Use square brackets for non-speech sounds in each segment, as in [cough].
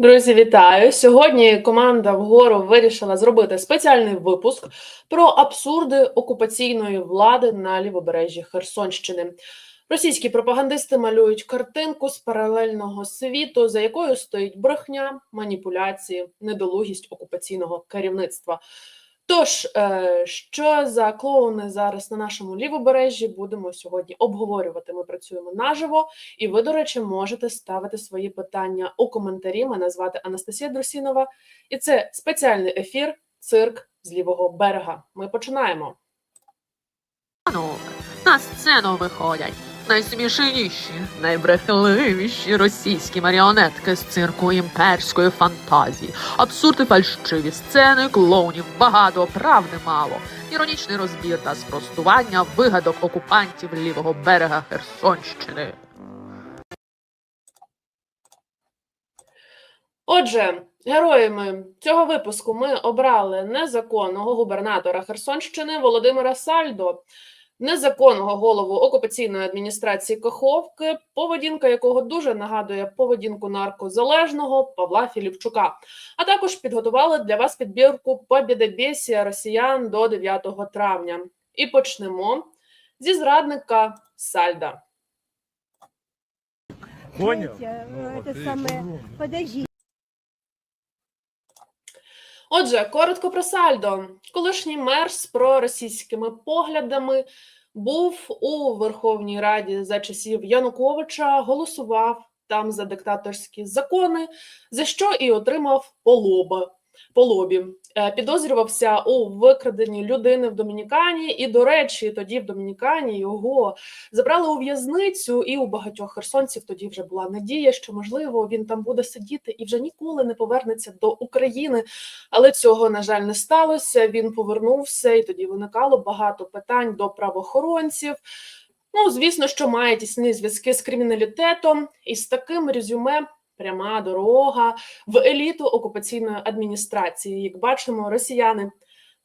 Друзі, вітаю! Сьогодні команда вгору вирішила зробити спеціальний випуск про абсурди окупаційної влади на лівобережжі Херсонщини. Російські пропагандисти малюють картинку з паралельного світу, за якою стоїть брехня, маніпуляції, недолугість окупаційного керівництва. Тож, е, що за клоуни зараз на нашому лівобережжі будемо сьогодні обговорювати. Ми працюємо наживо, і ви, до речі, можете ставити свої питання у коментарі. Мене звати Анастасія Друсінова, і це спеціальний ефір Цирк з лівого берега. Ми починаємо. На сцену виходять найсмішніші, найбрехливіші російські маріонетки з цирку імперської фантазії, абсурди фальшиві сцени, клоунів багато, правди мало, іронічний розбір та спростування вигадок окупантів лівого берега Херсонщини. Отже, героями цього випуску ми обрали незаконного губернатора Херсонщини Володимира Сальдо, незаконного голову окупаційної адміністрації Каховки, поведінка якого дуже нагадує поведінку наркозалежного Павла Філіпчука. А також підготували для вас підбірку «Побєдобєсія росіян до 9 травня. І почнемо зі зрадника Сальда. Понял? Ну, это самое, ну. подожди, Отже, коротко про Сальдо. Колишній мер з проросійськими поглядами був у Верховній Раді за часів Януковича, голосував там за диктаторські закони, за що і отримав по лоба. По лобі Е, підозрювався у викраденні людини в Домінікані, і, до речі, тоді в Домінікані його забрали у в'язницю, і у багатьох херсонців тоді вже була надія, що можливо він там буде сидіти і вже ніколи не повернеться до України. Але цього на жаль не сталося. Він повернувся, і тоді виникало багато питань до правоохоронців. Ну, звісно, що має тісні зв'язки з криміналітетом, і з таким резюме пряма дорога в еліту окупаційної адміністрації. Як бачимо, росіяни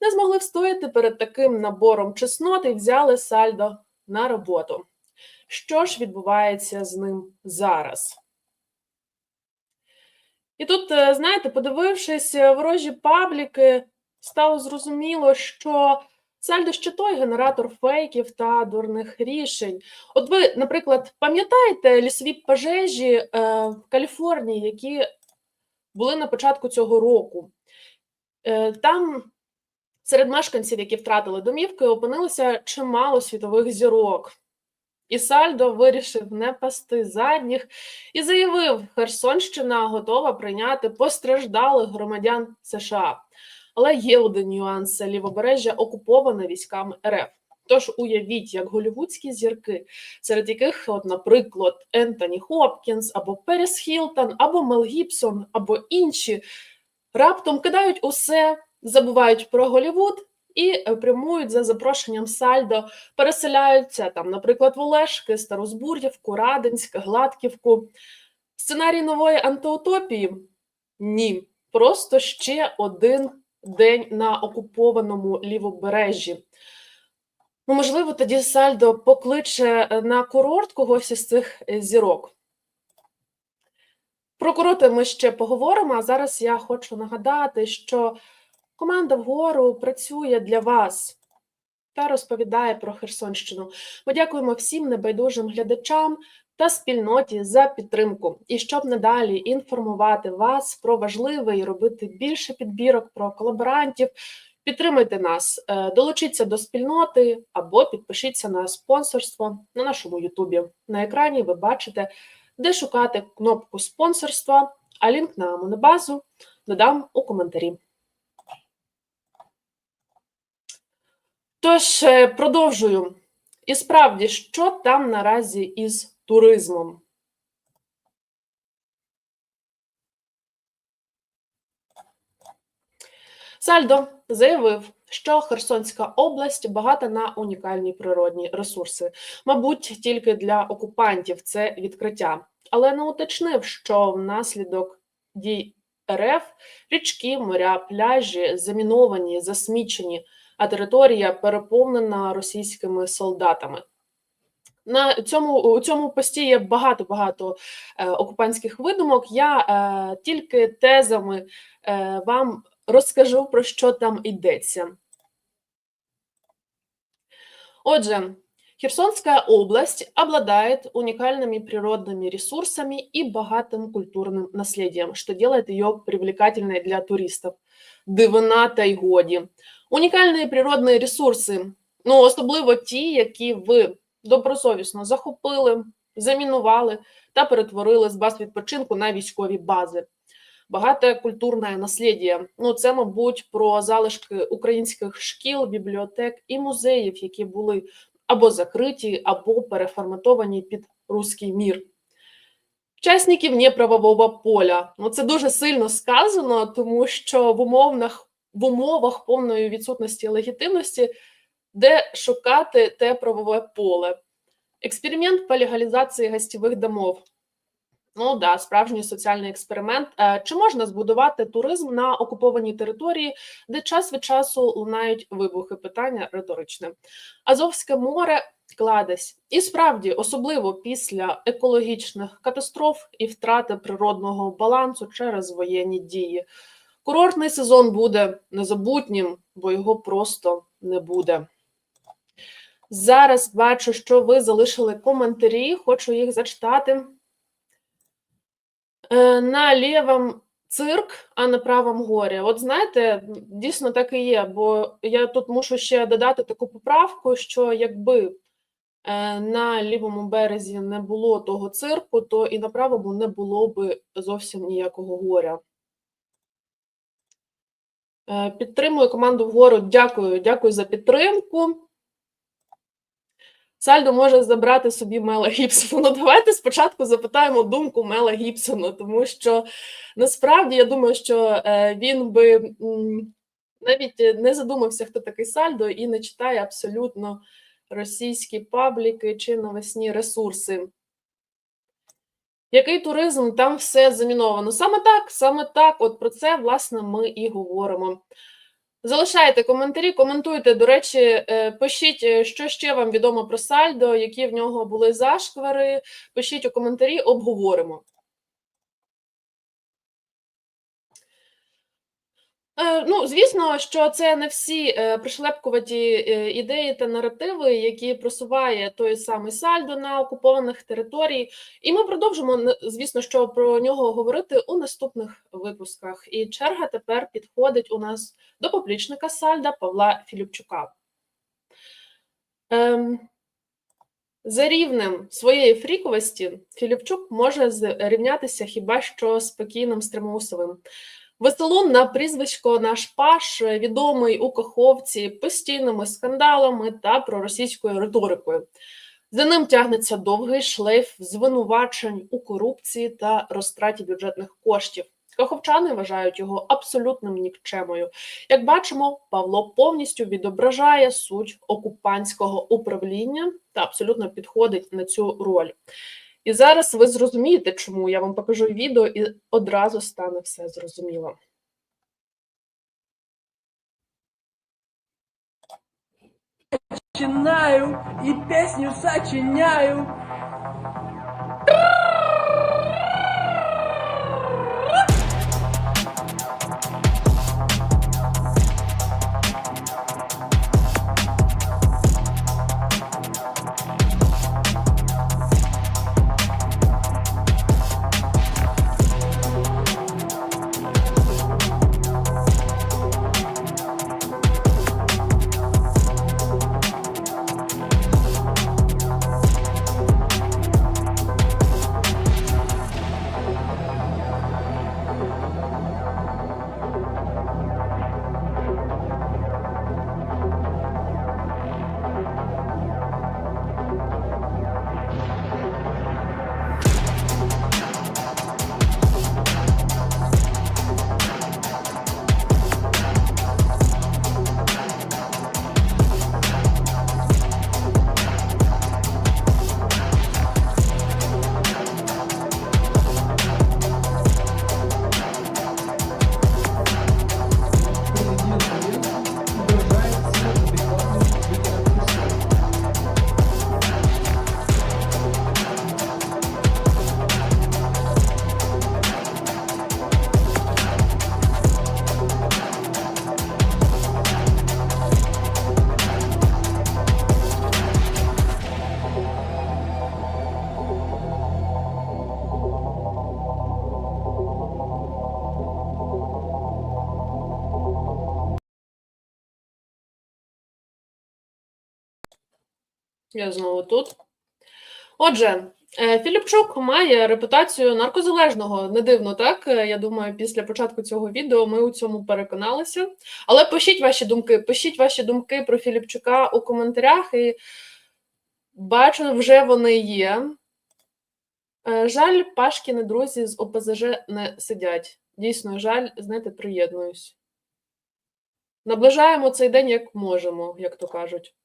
не змогли встояти перед таким набором чеснот і взяли сальдо на роботу. Що ж відбувається з ним зараз? І тут, е, знаєте, подивившись е, ворожі пабліки, стало зрозуміло, що Сальдо ще той генератор фейків та дурних рішень. От ви, наприклад, пам'ятаєте лісові пожежі е, в Каліфорнії, які були на початку цього року? Е, там серед мешканців, які втратили домівки, опинилося чимало світових зірок. І Сальдо вирішив не пасти задніх і заявив, Херсонщина готова прийняти постраждалих громадян США. Але є один нюанс: лівобережжя окуповане військами РФ. Тож уявіть, як голівудські зірки, серед яких, от, наприклад, Ентоні Хопкінс, або Періс Хілтон, або Мел Гібсон, або інші, раптом кидають усе, забувають про Голівуд і е, прямують за запрошенням Сальдо, переселяються там, наприклад, в Олешки, Старозбур'ївку, Радинськ, Гладківку. Сценарій нової антиутопії? Ні, просто ще один день на окупованому лівобережжі. Ну, можливо, тоді Сальдо покличе е, на курорт когось із цих е, зірок. Про курорти ми ще поговоримо, а зараз я хочу нагадати, що команда вгору працює для вас та розповідає про Херсонщину. Ми дякуємо всім небайдужим глядачам та спільноті за підтримку. І щоб надалі інформувати вас про важливе і робити більше підбірок про колаборантів. Підтримайте нас, е, долучіться до спільноти або підпишіться на спонсорство на нашому Ютубі. На екрані ви бачите, де шукати кнопку спонсорства, а лінк на монобазу додам у коментарі. Тож, е, продовжую. І справді, що там наразі із туризмом? Сальдо заявив, що Херсонська область багата на унікальні природні ресурси. Мабуть, тільки для окупантів це відкриття, але не уточнив, що внаслідок дій РФ річки, моря, пляжі заміновані, засмічені, а територія переповнена російськими солдатами. на цьому у цьому пості є багато багато е, окупантських видумок. Я е, тільки тезами е, вам розкажу про що там йдеться. Отже, Херсонская область обладает уникальными природными ресурсами и богатым культурным наследием, что делает ее привлекательной для туристов. Дивина та й годі. Унікальні природні ресурси, ну особливо ті, які ви добросовісно захопили, замінували та перетворили з баз відпочинку на військові бази. Багате культурне наслідя. Ну, це, мабуть, про залишки українських шкіл, бібліотек і музеїв, які були або закриті, або переформатовані під руський мір. Учасників неправового поля. Ну, це дуже сильно сказано, тому що в умовах, в умовах повної відсутності легітимності, де шукати те правове поле. Експеримент по легалізації гостєвих домов. Ну да, справжній соціальний експеримент. Е, Чи можна збудувати туризм на окупованій території, де час від часу лунають вибухи? Питання риторичне. Азовське море кладезь. І справді, особливо після екологічних катастроф і втрати природного балансу через воєнні дії. Курортний сезон буде незабутнім, бо його просто не буде. Зараз бачу, що ви залишили коментарі, хочу їх зачитати. Е, На лівому цирк, а на правому горі. От знаєте, дійсно так і є, бо я тут мушу ще додати таку поправку, що якби е, на лівому березі не було того цирку, то і на правому не було би зовсім ніякого горя. Е, Підтримую команду вгору. Дякую, дякую за підтримку. Сальдо може забрати собі Мела Гібсона. Ну, давайте спочатку запитаємо думку Мела Гібсона, тому що насправді я думаю, що е, він би навіть не задумався, хто такий Сальдо, і не читає абсолютно російські пабліки чи новосні ресурси. Який туризм? Там все заміновано. Саме так, саме так, от про це, власне, ми і говоримо. Залишайте коментарі, коментуйте. До речі, е, пишіть, е, що ще вам відомо про Сальдо, які в нього були зашквари. Пишіть у коментарі, обговоримо. Ну, звісно, що це не всі е, пришлепкуваті е, ідеї та наративи, які просуває той самий Сальдо на окупованих територій. І ми продовжимо, звісно, що про нього говорити у наступних випусках. І черга тепер підходить у нас до поплічника Сальда Павла Філіпчука. Ем, за рівнем своєї фріковості Філіпчук може зрівнятися хіба що спокійним Стримусовим. Веселун на прізвисько наш Паш, відомий у Каховці постійними скандалами та проросійською риторикою. За ним тягнеться довгий шлейф звинувачень у корупції та розтраті бюджетних коштів. Каховчани вважають його абсолютним нікчемою. Як бачимо, Павло повністю відображає суть окупантського управління та абсолютно підходить на цю роль. І зараз ви зрозумієте, чому я вам покажу відео, і одразу стане все зрозуміло. начинаю і песню сочиняю. Я знову тут. Отже, е, Філіпчук має репутацію наркозалежного. Не дивно, так? Е, Я думаю, після початку цього відео ми у цьому переконалися. Але пишіть ваші думки, пишіть ваші думки про Філіпчука у коментарях, і бачу, вже вони є. Е, Жаль, Пашкіни друзі з ОПЗЖ не сидять. Дійсно, жаль, знаєте, приєднуюсь. Наближаємо цей день як можемо, як то кажуть.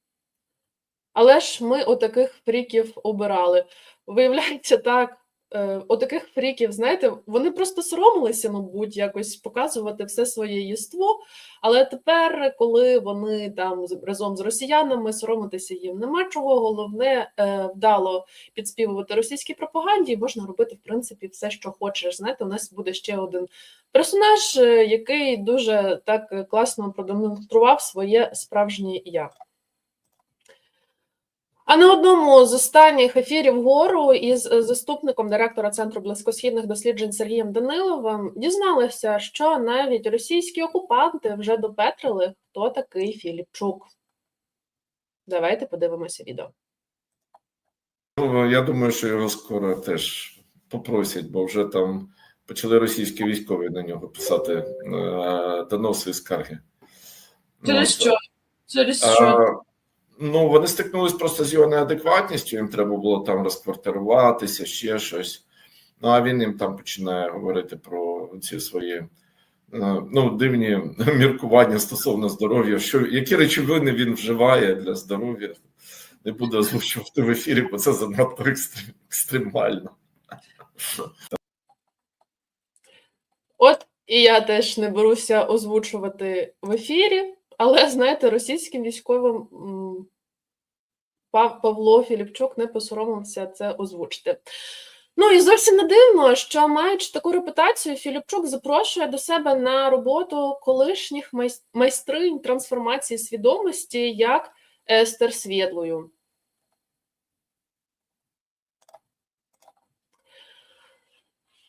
Але ж ми отаких фріків обирали. Виявляється, так, е, отаких фріків, знаєте, вони просто соромилися, мабуть, якось показувати все своє єство. Але тепер, коли вони там разом з росіянами, соромитися їм нема чого. Головне е, вдало підспівувати російській пропаганді, і можна робити, в принципі, все, що хочеш. Знаєте, у нас буде ще один персонаж, е, який дуже так класно продемонстрував своє справжнє я. А на одному з останніх ефірів гору із е, заступником директора Центру близькосхідних досліджень Сергієм Даниловим дізналися, що навіть російські окупанти вже допетрили, хто такий Філіпчук. Давайте подивимося відео. Я думаю, що його скоро теж попросять, бо вже там почали російські військові на нього писати е, доноси і скарги. Через Ну, що? Через А, що? Ну, вони стикнулись просто з його неадекватністю, їм треба було там розквартируватися, ще щось. Ну, а він їм там починає говорити про ці свої е, ну, дивні [laughs] міркування стосовно здоров'я, що які речовини він вживає для здоров'я. Не буду озвучувати в ефірі, бо це занадто екстремально. От і я теж не беруся озвучувати в ефірі, але знаєте, російським військовим Павло Філіпчук не посоромився це озвучити. Ну і зовсім не дивно, що маючи таку репутацію, Філіпчук запрошує до себе на роботу колишніх майстринь трансформації свідомості, як Естер Свєтлою.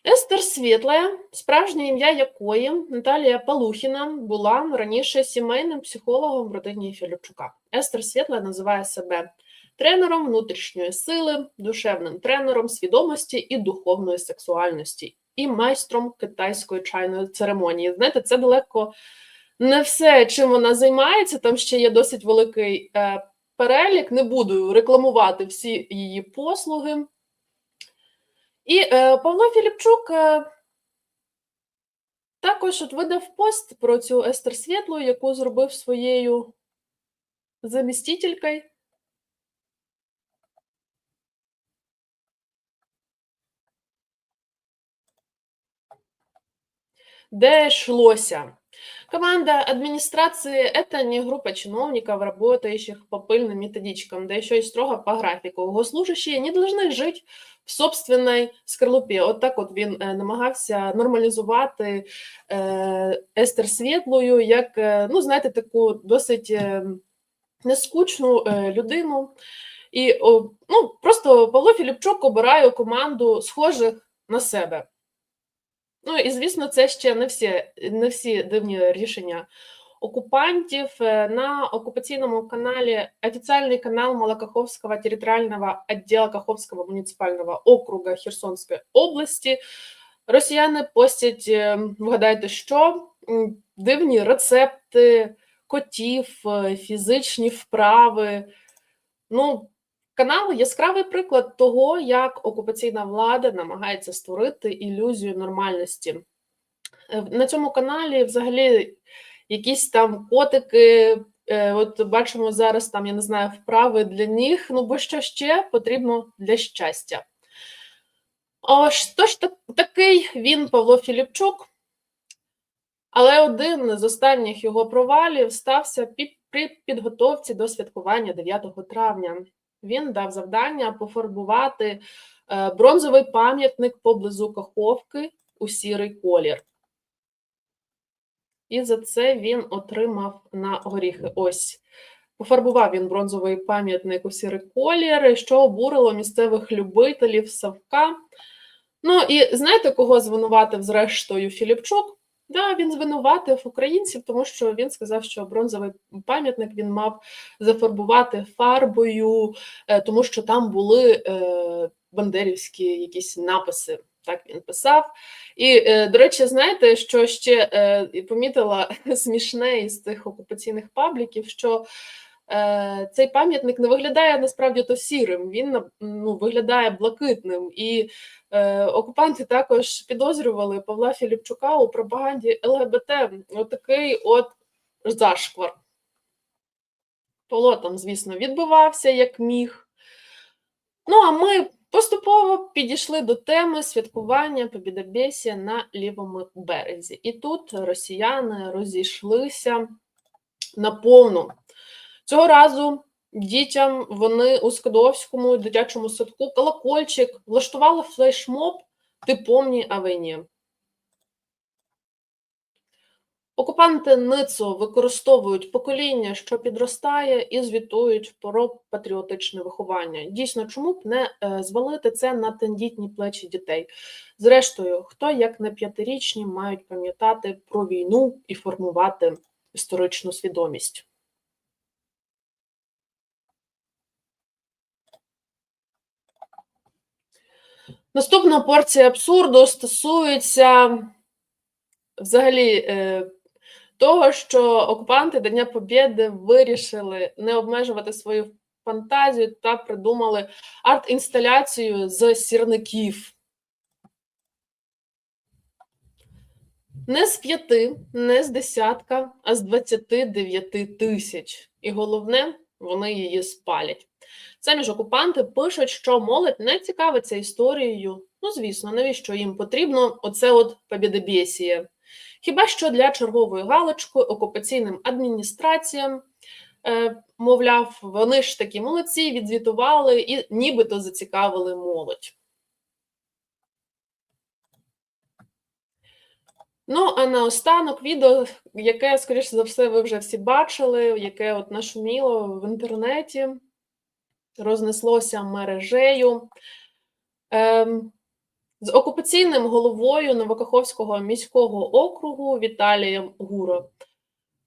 Естер Світла, справжнє ім'я якої Наталія Палухіна була раніше сімейним психологом в родині Філіпчука. Естер Світла називає себе тренером внутрішньої сили, душевним тренером свідомості і духовної сексуальності, і майстром китайської чайної церемонії. Знаєте, це далеко не все, чим вона займається. Там ще є досить великий е, перелік. Не буду рекламувати всі її послуги. І е, Павло Філіпчук е, також от видав пост про цю Естер Світлу, яку зробив своєю замістителькою. Де йшлося? Команда администрации – это не группа чиновников, работающих по пыльным методичкам, да еще и строго по графіку. Госслужащие не должны жить в собственной скорлупі. От так от він е, намагався нормалізувати е, Естер Світлою, як, е, ну, знаєте, таку досить е, нескучну е, людину. І о, ну, просто Павло Філіпчук обирає команду схожих на себе. Ну і звісно, це ще не всі, не всі дивні рішення окупантів. Е, На оккупационном канале, официальный канал Малокаховского территориального отдела Каховского муниципального округа Херсонской области. Росіяни постять, е, вгадайте, що дивні рецепти котів, е, фізичні вправи. Ну, Канал яскравий приклад того, як окупаційна влада намагається створити ілюзію нормальності. Е, На цьому каналі взагалі якісь там котики. е, От бачимо зараз там, я не знаю, вправи для ніг, ну бо що ще потрібно для щастя. Тож так, такий він Павло Філіпчук. Але один з останніх його провалів стався при підготовці до святкування 9 травня він дав завдання пофарбувати е, бронзовий пам'ятник поблизу Каховки у сірий колір. І за це він отримав на горіхи. Ось. Пофарбував він бронзовий пам'ятник у сірий колір, що обурило місцевих любителів Савка. Ну і знаєте, кого звинуватив зрештою Філіпчук? Да, він звинуватив українців, тому що він сказав, що бронзовий пам'ятник він мав зафарбувати фарбою, е, тому що там були е, бандерівські якісь написи. Так він писав. І, е, до речі, знаєте, що ще помітила [laughs] смішне із цих окупаційних пабліків, що цей пам'ятник не виглядає насправді то сірим, він ну, виглядає блакитним. І е, окупанти також підозрювали Павла Філіпчука у пропаганді ЛГБТ. Отакий от зашквар. Павло там, звісно, відбивався як міг. Ну, а ми поступово підійшли до теми святкування Побідобєсія на лівому березі. І тут росіяни розійшлися наповну. Цього разу дітям вони у Скадовському дитячому садку колокольчик влаштували флешмоб «Ти помні о війні». Окупанти ницо використовують покоління, що підростає, і звітують про патріотичне виховання. Дійсно, чому б не е, звалити це на тендітні плечі дітей? Зрештою, хто як не п'ятирічні мають пам'ятати про війну і формувати історичну свідомість? Наступна порція абсурду стосується взагалі е, того, що окупанти Дня Побєди вирішили не обмежувати свою фантазію та придумали арт-інсталяцію з сірників. Не з п'яти, не з десятка, а з 29 тисяч. І головне, вони її спалять. Самі ж окупанти пишуть, що молодь не цікавиться історією. Ну, звісно, навіщо їм потрібно оце от побєдобєсіє. Хіба що для чергової галочки окупаційним адміністраціям, е, мовляв, вони ж такі молодці, відзвітували і нібито зацікавили молодь. Ну, а наостанок відео, яке, скоріше за все, ви вже всі бачили, яке от нашуміло в інтернеті, рознеслося мережею. Ем, з окупаційним головою Новокаховського міського округу Віталієм Гуро.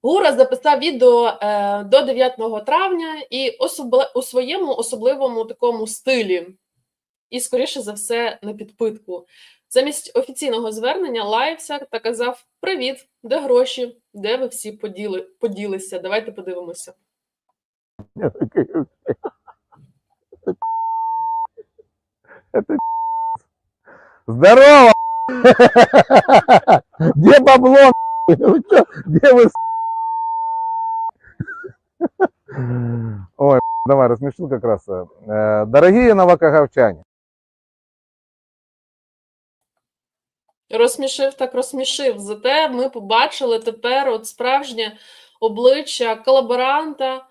Гура записав відео е, до 9 травня і особле, у своєму особливому такому стилі, і, скоріше за все, на підпитку. Замість офіційного звернення лаявся та казав: Привіт, де гроші? Де ви всі поділи, поділися? Давайте подивимося. Я такой, Это Здорово! [laughs] Где бабло? Вы чё? Где вы? Ой, давай, рассмешил как раз. Э, Дорогие новокаговчане, Розсмішив так розсмішив. Зате ми побачили тепер от справжнє обличчя колаборанта.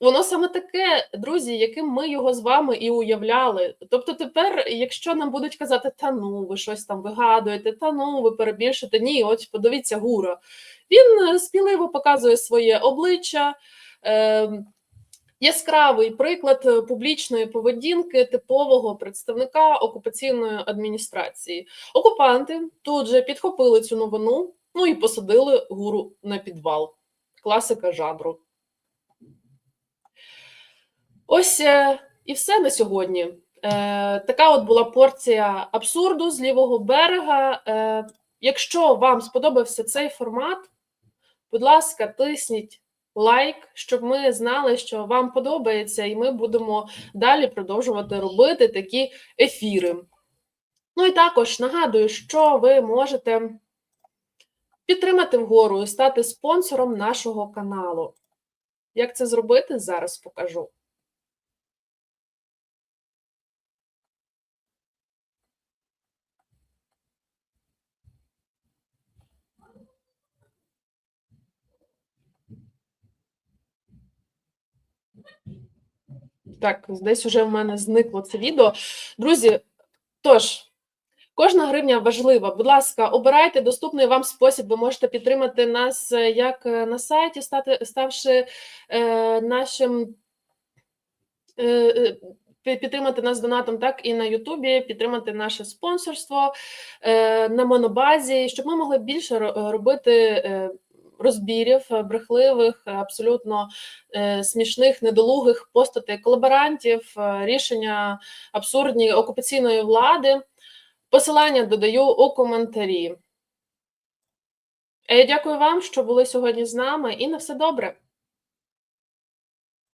Воно саме таке, друзі, яким ми його з вами і уявляли. Тобто, тепер, якщо нам будуть казати, та ну, ви щось там вигадуєте, та ну, ви перебільшите, ні, от подивіться гура. Він е, сміливо показує своє обличчя. Е, Яскравий приклад е, публічної поведінки типового представника окупаційної адміністрації. Окупанти тут же підхопили цю новину, ну і посадили гуру на підвал. Класика жанру. Ось е, і все на сьогодні. Е, така от була порція абсурду з лівого берега. Е, якщо вам сподобався цей формат, будь ласка, тисніть лайк, щоб ми знали, що вам подобається, і ми будемо далі продовжувати робити такі ефіри. Ну і також нагадую, що ви можете підтримати вгору і стати спонсором нашого каналу. Як це зробити, зараз покажу. Так, десь уже в мене зникло це відео. Друзі, тож. Кожна гривня важлива. Будь ласка, обирайте доступний вам спосіб. Ви можете підтримати нас е, як е, на сайті, стати, ставши е, нашим е, е, підтримати нас донатом, так і на Ютубі, підтримати наше спонсорство е, на монобазі, щоб ми могли більше робити розбірів е, брехливих, е, абсолютно е, смішних, недолугих постатей колаборантів, рішення абсурдні окупаційної влади. Посилання додаю у коментарі. Я Дякую вам, що були сьогодні з нами, і на все добре.